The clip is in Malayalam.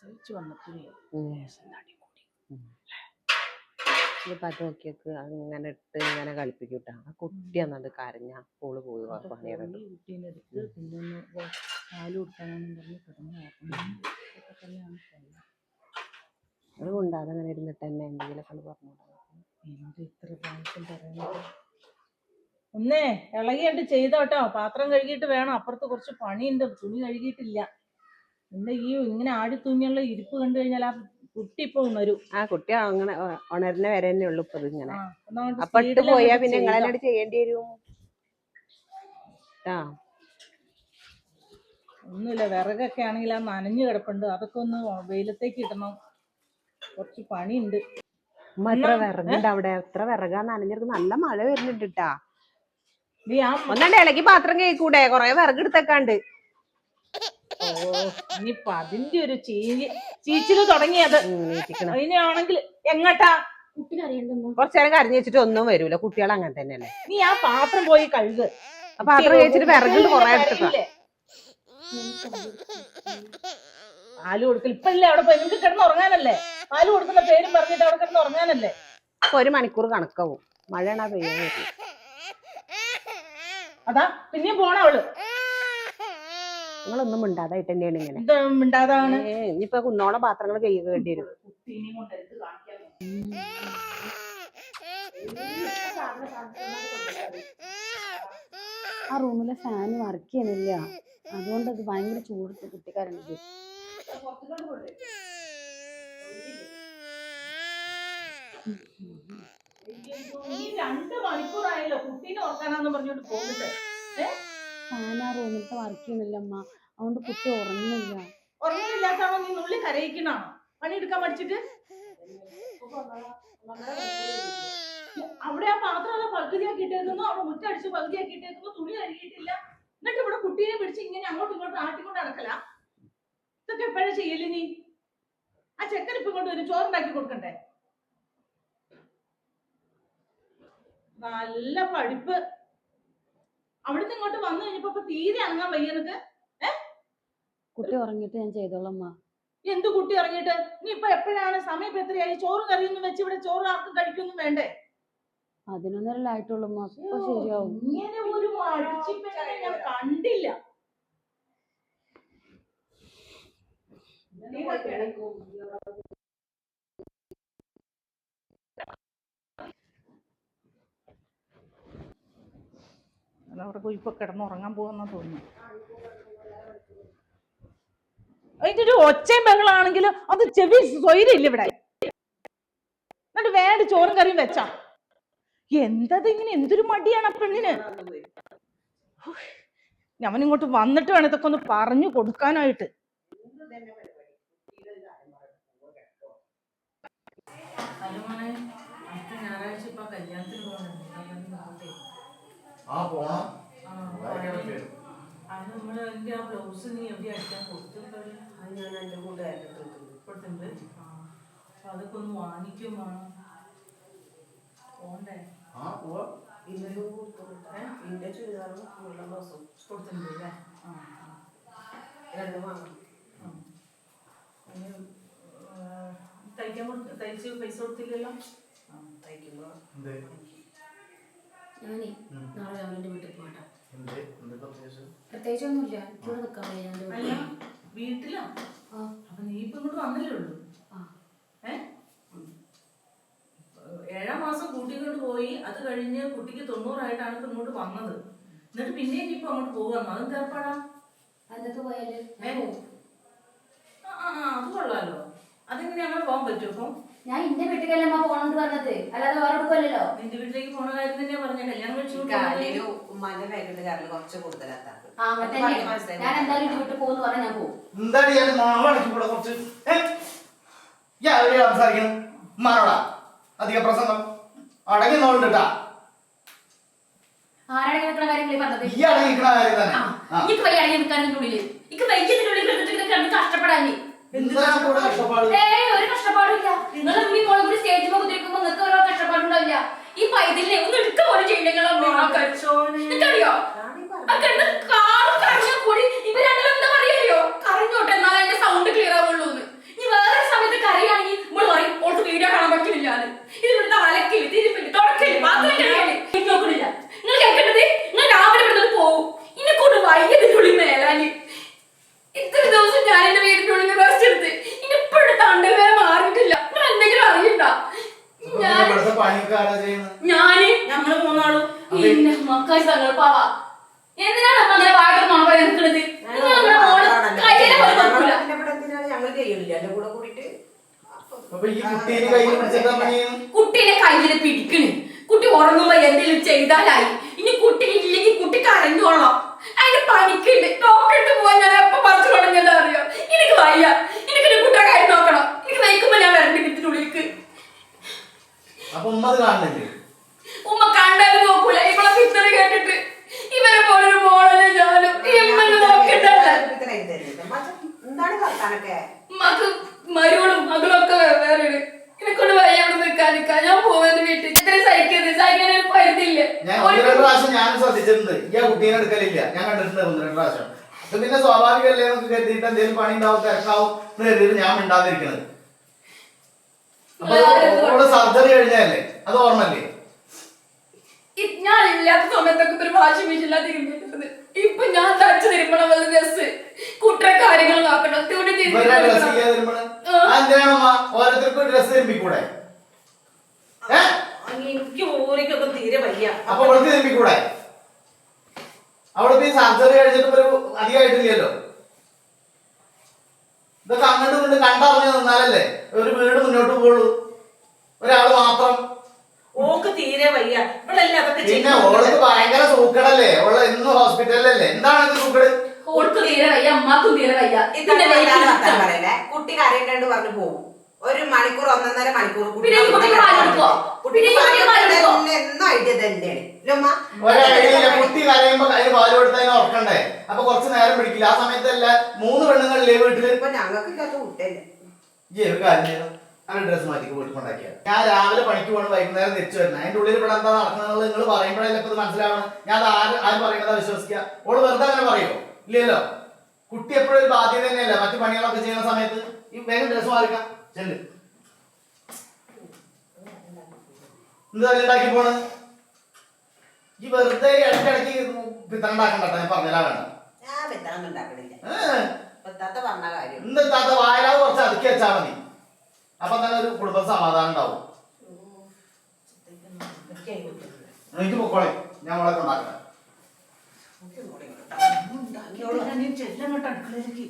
പ്രസവിച്ച് വന്നപ്പോഴേ അങ്ങനെ ഇട്ട് ഇങ്ങനെ കളിപ്പിക്കൂട്ടാ. ആ കുട്ടി എന്നാണ്ട് കരഞ്ഞ പോൾ പോയി കുട്ടീന്റെ അടുത്ത് പാൽ കൊടുക്കാനാണെന്ന് പറഞ്ഞ് കിടന്ന്. അത് കൊണ്ടാതെ അങ്ങനെ ഇരുന്നിട്ട് തന്നെ എന്തെങ്കിലുമൊക്കെ ഒന്ന് പറഞ്ഞോളാം എന്ത് ഇത്ര പ്രാവശ്യം പറയുന്നത്? ഒന്നേ ഇളകിയിട്ട് ചെയ്തോട്ടോ. പാത്രം കഴുകിയിട്ട് വേണം. അപ്പുറത്ത് കുറച്ച് പണിയുണ്ട്. തുണി കഴുകിയിട്ടില്ല. എന്റെ ഈ ഇങ്ങനെ ആടി തൂങ്ങിയുള്ള ഇരിപ്പ് കണ്ടു കഴിഞ്ഞാൽ ആ കുട്ടി ഇപ്പൊ ഉണരും. ആ കുട്ടി അങ്ങനെ ഉണരുന്ന വരെ തന്നെ ഉള്ളു ഇപ്പൊ ഇങ്ങനെ അപ്പൊ ഇട്ട് പോയാ പിന്നെ നിങ്ങളെന്നോട് ചെയ്യേണ്ടി വരും. ആ. ഒന്നുമില്ല വിറകൊക്കെ ആണെങ്കിൽ ആ നനഞ്ഞു കിടപ്പുണ്ട്. അതൊക്കെ ഒന്ന് വെയിലത്തേക്ക് ഇടണം. കുറച്ച് പണിയുണ്ട്. ഉമ്മ എത്ര വിറകുണ്ട് അവിടെ? എത്ര വിറകാ നനഞ്ഞിരുന്നു നല്ല മഴ വരുന്നുണ്ട് കേട്ടാ ഒന്നാണ്ട് ഇളകി പാത്രം കേൾക്കൂടെ കൊറേ വിറകെടുത്തേക്കാണ്ട് ഇനിയിപ്പൊ അതിന്റെ ഒരു ചീഞ്ഞ് ചീച്ചിൽ തുടങ്ങിയത്. ഇനിയാണെങ്കിൽ എങ്ങട്ടാ? കുറച്ചേരം കരഞ്ഞു വെച്ചിട്ട് ഒന്നും വരൂല. കുട്ടികൾ അങ്ങനെ തന്നെയല്ലേ? നീ ആ പാത്രം പോയി കഴുക്. ആ പാത്രം കഴിച്ചിട്ട് വിറകിട്ട് കൊറേ? പാൽ കൊടുക്കൽ ഇപ്പൊ ഇല്ലേ അവിടെ പോയി? നിങ്ങക്ക് കിടന്ന് ഉറങ്ങാനല്ലേ? പാൽ കൊടുക്കുന്ന പേരും പറഞ്ഞിട്ട് അവിടെ കിടന്ന് ഉറങ്ങാനല്ലേ? ഇപ്പൊ ഒരു മണിക്കൂർ കണക്കാവും. മഴയാണ് ആ പെയ്യാൻ വരുന്നത് അതാ പിന്നെയും പോണ അവൾ. നിങ്ങളൊന്നും മിണ്ടാതായിട്ട് തന്നെയാണ് ഇങ്ങനെ മിണ്ടാതാണ്? ഏ ഇനിയിപ്പൊ കുന്നോളം പാത്രങ്ങൾ വരും കൊണ്ട് എടുത്ത് കാണിക്കാൻ ആ റൂമിലെ ഫാൻ വർക്ക് ചെയ്യണില്ല. അതുകൊണ്ട് അത് ഭയങ്കര ചൂട് കുട്ടിക്കാരുണ്ട് ഈ രണ്ട് മണിക്കൂറായല്ലോ കുട്ടീനെ ഓർക്കാനാന്ന് പറഞ്ഞോണ്ട് പോന്നിട്ട്. ഫാൻ ആ റൂമിലത്തെ വർക്ക് ചെയ്യണില്ല അമ്മ. അതുകൊണ്ട് കുട്ടി ഉറങ്ങുന്നില്ല. ഉറങ്ങുന്നില്ലാത്താണോ നീ നുള്ളി കരയിക്കണാണോ പണിയെടുക്കാൻ പഠിച്ചിട്ട്? അവിടെ ആ പാത്രം പകുതിയാക്കി ഇട്ടേക്കുന്നു അവിടെ മുറ്റടിച്ച് പകുതിയാക്കി ഇട്ടേക്കുന്നു തുണി കഴുകിയിട്ടില്ല എന്നിട്ട് ഇവിടെ കുട്ടീനെ പിടിച്ച് ഇങ്ങനെ അങ്ങോട്ടും ഇങ്ങോട്ടും ആട്ടിക്കൊണ്ട് നടക്കല? ഇതൊക്കെ എപ്പോഴാ ചെയ്യൽ നീ? ആ ചെക്കൻ ഇപ്പൊ ഇങ്ങോട്ട് വരും. ചോറുണ്ടാക്കി കൊടുക്കണ്ടേ? നല്ല പഠിപ്പ്. അവിടുന്ന് ഇങ്ങോട്ട് വന്നു കഴിഞ്ഞപ്പോ തീരെ അനങ്ങാൻ വയ്യ കുട്ടി ഉറങ്ങിയിട്ട് ഞാൻ ചെയ്തോളാം എന്ത് കുട്ടി ഇറങ്ങിയിട്ട് നീ ഇപ്പൊ എപ്പോഴാണ്? സമയം ഇപ്പൊ എത്രയായി? ചോറ് കറിയൊന്നും വെച്ച് ഇവിടെ ചോറ് ആർക്കും കഴിക്കൊന്നും വേണ്ടേ? അപ്പൊ ശരിയാവും. ഇങ്ങനെ ഒരു ഞാൻ കണ്ടില്ല. പോയി ഇപ്പൊ കിടന്നുറങ്ങാൻ പോകുന്ന തോന്നുന്നു. അതിന്റെ ഒരു ഒച്ചയും ബഹളാണെങ്കിലും അത് ചെവി സ്വൈരില്ല ഇവിടെ. എന്നിട്ട് വേണ്ട ചോറും കറിയും വെച്ചാ. എന്തത് ഇങ്ങനെ എന്തൊരു മടിയാണ് ആ പെണ്ണിന്? ഞാൻ ഇങ്ങോട്ട് വന്നിട്ട് വേണം ഇതൊക്കെ ഒന്ന് പറഞ്ഞു കൊടുക്കാനായിട്ട്. ഞായറാഴ്ച ഇപ്പൊ കല്യാണത്തിന് ആ പോണം. ബ്ലൗസ് നീ എവിടെ അടിക്കാൻ കൊടുത്തിട്ടുണ്ട് ഞാൻ എന്റെ കൂട്ടുകാരുടെ കൊടുത്തിട്ടുണ്ട്. അതൊക്കെ ഒന്ന് വാങ്ങിക്കും വേണം പോണ്ടേ? ആ പോവാ. ഇന്നലെ ഇന്റെ ചുരിദാറും ഉള്ള ബ്ലൗസും കൊടുത്തിട്ടുണ്ട് അല്ലേ? ആ രണ്ടും വാങ്ങണം തയ്ക്കാൻ തയ്ച്ച് പൈസ കൊടുത്തില്ലല്ലോ? ആ തയ്ക്കുമ്പോ എന്തേ? ഞാനേ നാളെ വീട്ടിൽ പോകട്ടോ പ്രത്യേകിച്ച്? ഇവിടെ നിൽക്കാൻ അല്ല. വീട്ടിലാ? അപ്പൊ നീ ഇപ്പൊ ഇങ്ങോട്ട് വന്നല്ലേ ഉള്ളൂ? ഏ? ഏഴാം മാസം കൂട്ടിക്കൊണ്ട് പോയി. അത് കഴിഞ്ഞ് കുട്ടിക്ക് തൊണ്ണൂറായിട്ടാണ് ഇപ്പൊ ഇങ്ങോട്ട് വന്നത്. എന്നിട്ട് പിന്നെ ഇനിയിപ്പോ അങ്ങോട്ട് പോവാന്ന് അതും തേർപ്പാടാ പോയാൽ ഏ? ആ ആ ആ, അത് കൊള്ളാലോ. അതെങ്ങനെ അങ്ങനെ പോകാൻ പറ്റും അപ്പൊ? ഞാൻ എന്റെ വീട്ടിലല്ലേ അമ്മ പോണെന്ന് പറഞ്ഞത്. അല്ലാതെ വേറെ എടുക്കുമല്ലോ നിന്റെ വീട്ടിലേക്ക് പോണ കാര്യം തന്നെ പറഞ്ഞ കല്യാണം കഴിച്ചു കാലിൽ ഉമ്മാന്റെ ബാഗിന്റെ കാറിൽ കുറച്ച് തന്നെ. ഞാൻ എന്തായാലും എന്റെ വീട്ടിൽ പോകുന്നു പറഞ്ഞാൽ ഞാൻ പോകും. എന്താടി ഞാൻ നാളെ അടക്കി കൂടെ കുറച്ച്? ഏ? ഞാൻ എവിടെയാ സംസാരിക്കണം. ഉമ്മാനോടാ. അധിക പ്രസംഗം. അടങ്ങി നോണ്ടിട്ടാ ആരാണ് നിൽക്കുന്ന കാര്യങ്ങൾ ഈ പറഞ്ഞത്? ഈ അടങ്ങിക്കണ കാര്യം തന്നെ. ആ. എനിക്ക് വയ്യ അടങ്ങി നിൽക്കാനും ഉള്ളിൽ എനിക്ക് വൈകിയതിന്റെ ഉള്ളിൽ കിടന്നിട്ട് ഇങ്ങനെ കിടന്ന് കഷ്ടപ്പെടാൻ എന്താ കൂടെ കഷ്ടപ്പാട് ഏയ് ഒരു കഷ്ടപ്പാടില്ല നിങ്ങൾ ഈ മോളെ കൂടി സ്റ്റേജിൽ കുതിരിക്കുമ്പോ നിങ്ങൾക്ക് ഓരോ കഷ്ടപ്പാടുണ്ടാവില്ല ഈ പൈതലിനെ ഒന്ന് എടുക്ക പോലും ചെയ്യില്ല നിങ്ങൾക്കറിയോ? ആ കിടന്ന് കാറ് കറങ്ങിയാ കൂടി ഇവർ രണ്ടും എന്താ പറയല്ലോ കരഞ്ഞോട്ടെ എന്നാലേ എന്റെ സൗണ്ട് ക്ലിയർ ആവുള്ളൂ പാവാ. എന്തിനാണ് പറയാൻ നിൽക്കുന്നത്? നിങ്ങൾ നിങ്ങളുടെ മോൾ കയ്യിലെ പോലും നോക്കൂല കുട്ടീനെ കയ്യിൽ പിടിക്കണ്. കുട്ടി ഉറങ്ങുമ്പോ എന്തെങ്കിലും ചെയ്താലായി. ഇനി കുട്ടി ഇല്ലെങ്കിൽ കുട്ടി കരഞ്ഞോളാം. അതിന്റെ പണിക്കുണ്ട്. ഡോക്ടറിട്ട് പോവാൻ ഞാൻ എപ്പൊ പറിച്ചു തുടങ്ങിയതാ അറിയോ? എനിക്ക് വയ്യ. എനിക്ക് എന്റെ കുട്ടിയുടെ കാര്യം നോക്കണം. എനിക്ക് നയിക്കുമ്പോ ഞാൻ വരണ്ട് വീട്ടിനുള്ളിലേക്ക് അപ്പൊ കാണുന്നില്ലേ? വർത്താനൊക്കെ ഉമ്മക്ക് മരുകളും മകളും ഒക്കെ വേറെ എന്നെക്കൊണ്ട് വയ്യ ഇവിടെ നിൽക്കാൻ നിൽക്കാൻ. ഞാൻ പോകുന്നത് വീട്ടിൽ. ഇത്ര സഹിക്കുന്നത് സഹിക്കാൻ ഒരു പരിധിയില്ലേ. ഞാൻ ഒന്ന് രണ്ട് പ്രാവശ്യം ഞാൻ ശ്രദ്ധിച്ചിട്ടുണ്ട്. ഈ ആ കുട്ടീനെ എടുക്കലില്ല. ഞാൻ കണ്ടിട്ടുണ്ട് ഒന്ന് രണ്ട് പ്രാവശ്യം. അത് പിന്നെ സ്വാഭാവികമല്ലേ നമുക്ക് കരുതിയിട്ട് എന്തെങ്കിലും പണി ഉണ്ടാവും തിരക്കാവും എന്ന് കരുതിയിട്ട് ഞാൻ മിണ്ടാതിരിക്കണത്. അപ്പൊ സർജറി കഴിഞ്ഞല്ലേ അത് ഓർമ്മല്ലേ ഞാൻ ഇല്ലാത്ത സമയത്തൊക്കെ ഒരു വാഷിംഗ് മെഷീനിലാണ് തിരുമ്പിട്ടത് ഇപ്പൊ ഞാൻ തച്ചു തിരുമ്പണം വല്ല ഡ്രസ് കുട്ടിയുടെ കാര്യങ്ങൾ നോക്കണം തുണി ഓരോരുത്തർക്കും ഡ്രസ് തിരുമ്പിക്കൂടെ? എനിക്ക് ഊരിക്കൊക്കെ തീരെ വയ്യ. അപ്പൊ അവൾക്ക് തിരുമ്പിക്കൂടെ? അവളിപ്പോ ഈ സർജറി കഴിഞ്ഞിട്ട് ഒരു അധികമായിട്ടില്ലല്ലോ ഇതൊക്കെ അങ്ങോട്ട് കണ്ടറിഞ്ഞ് നിന്നാലല്ലേ? ഒരു വീട് മുന്നോട്ട് പോകുള്ളൂ ഒരാൾ മാത്രം ഓക്ക് തീരെ വയ്യ. ഇവളല്ലേ അതൊക്കെ പിന്നെ? ഓൾക്ക് ഭയങ്കര സൂക്കടല്ലേ? ഓൾ എന്നും ഹോസ്പിറ്റലിലല്ലേ? എന്താണ് ഇത് സൂക്കട്? ഓൾക്ക് തീരെ വയ്യ അമ്മക്കും തീരെ വയ്യ. ഇതിന്റെ. പറയല്ലേ കുട്ടി കരയണ്ടു പറഞ്ഞു പോകും ഒരു മണിക്കൂർ ഒന്നൊന്നര മണിക്കൂർ കുട്ടി? എന്നും ഐഡിയ തന്നെയാണ് കുട്ടി കരയുമ്പോ അതിന് പാൽ കൊടുത്തതിന് ഉറക്കണ്ടേ? അപ്പൊ കുറച്ച് നേരം പിടിക്കില്ല. ആ സമയത്തല്ല മൂന്ന് പെണ്ണുങ്ങളില്ലേ വീട്ടിൽ? ഇപ്പൊ ഞങ്ങൾക്ക് കുട്ടിയല്ലേ. ഈ ഒരു കാര്യം അങ്ങനെ ഡ്രസ് മാറ്റി വീട്ടിൽ കൊണ്ടാക്കിയാൽ ഞാൻ രാവിലെ പണിക്ക് പോകണം വൈകുന്നേരം തിരിച്ചു വരണം അതിന്റെ ഉള്ളിൽ ഇവിടെ എന്താ നടക്കുന്നത് നിങ്ങൾ പറയുമ്പോഴല്ലേ ഇപ്പൊ മനസ്സിലാവണം ഞാൻ അത് ആര് ആര് പറയുന്നതാ വിശ്വസിക്കുക. ഓൾ വെറുതെ അങ്ങനെ പറയോ? ഇല്ലല്ലോ. കുട്ടി എപ്പോഴും ഒരു ബാധ്യത തന്നെയല്ല? മറ്റു പണികളൊക്കെ ചെയ്യുന്ന സമയത്ത് ഈ വേഗം ഡ്രസ്സ് മാറിക്കാം. ചെല്ല്. എന്താ ഉണ്ടാക്കി പോണ്. ഈ വെറുതെ ഇടയ്ക്കിടയ്ക്ക് പിത്തണ്ടാക്കണ്ട ഞാൻ പറഞ്ഞാ വേണം ഞാൻ ഉണ്ടാക്കണില്ല താത്ത എന്താ വായലാവ് കുറച്ച് അതുക്കി വെച്ചാൽ മതി. അപ്പൊ തന്നെ ഒരു കുടുംബ സമാധാനം ഉണ്ടാവും. എനിക്ക് പൊക്കോളെ. ഞാൻ മോളെ കൊണ്ടാക്കട്ടെ. ചെല്ലങ്ങോട്ട് അടുക്കളയിലേക്ക്.